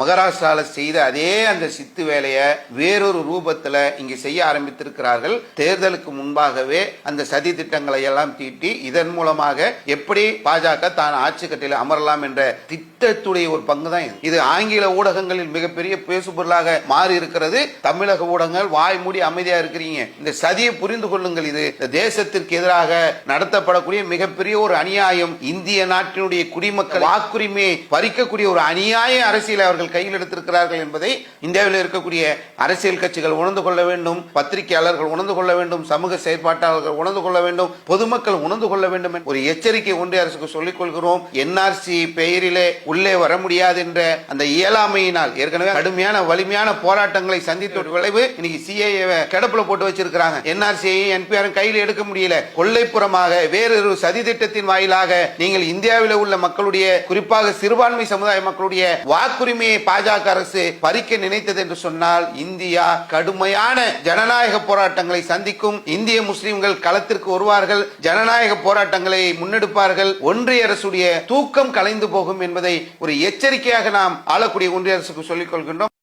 மகாராஷ்டிரால செய்த அதே அந்த சித்து வேலையை வேறொரு ரூபத்துல இங்க செய்ய ஆரம்பித்திருக்கிறார்கள். தேர்தலுக்கு முன்பாகவே அந்த சதி திட்டங்களை எல்லாம் தீட்டி இதன் மூலமாக எப்படி பாஜக தான் ஆட்சி கட்டில அமரலாம் என்ற திட்டத்துடைய ஒரு பங்கு தான் இது. ஆங்கில ஊடகங்களில் மிகப்பெரிய பேசுபொருளாக மாறி இருக்கிறது. தமிழக ஊடகங்கள் வாய் மூடி அமைதியா இருக்கிறீங்க. இந்த சதியை புரிந்து கொள்ளுங்கள். இது இந்த தேசத்திற்கு எதிராக நடத்தப்படக்கூடிய மிகப்பெரிய ஒரு அநியாயம். இந்திய நாட்டினுடைய குடிமக்கள் வாக்குரிமையை பறிக்கக்கூடிய ஒரு அநியாய அரசியல் அவர்கள் அவர்கள் கையில் எடுத்திருக்கிறார்கள் என்பதை இந்தியாவில் இருக்கக்கூடிய அரசியல் கட்சிகள் உணர்ந்து கொள்ள வேண்டும் பத்திரிகையாளர்கள் உணர்ந்து கொள்ள வேண்டும் சமூக செயற்பாட்டாளர்கள் உணர்ந்து கொள்ள வேண்டும் பொதுமக்கள் உணர்ந்து கொள்ள வேண்டும் என்ற ஒரு எச்சரிக்கை ஒன்றிய அரசுக்கு சொல்லிக் கொள்கிறோம். என்ஆர்சி பெயரிலே உள்ளே வர முடியாது என்ற அந்த இயலாமையினால் ஏற்கனவே கடுமையான வலிமையான போராட்டங்களை சந்தித்த விளைவு இன்னைக்கு சிஏ கிடப்புல போட்டு வச்சிருக்கிறாங்க. என்ஆர்சியையும் என்பிஆரும் கையில் எடுக்க முடியல. கொள்ளைப்புறமாக வேறொரு சதி திட்டத்தின் வாயிலாக நீங்கள் இந்தியாவில் உள்ள மக்களுடைய குறிப்பாக சிறுபான்மை சமுதாய மக்களுடைய வாக்குரிமையை பாஜக அரசு பறிக்க நினைத்தது என்று சொன்னால் இந்தியா கடுமையான ஜனநாயக போராட்டங்களை சந்திக்கும் இந்திய முஸ்லிம்கள் களத்திற்கு வருவார்கள். ஜனநாயக போராட்டங்களை முன்னெடுப்பார்கள். ஒன்றிய அரசுடைய தூக்கம் கலைந்து போகும் என்பதை ஒரு எச்சரிக்கையாக நாம் ஆளக்கூடிய ஒன்றிய அரசுக்கு சொல்லிக் கொள்கின்றோம்.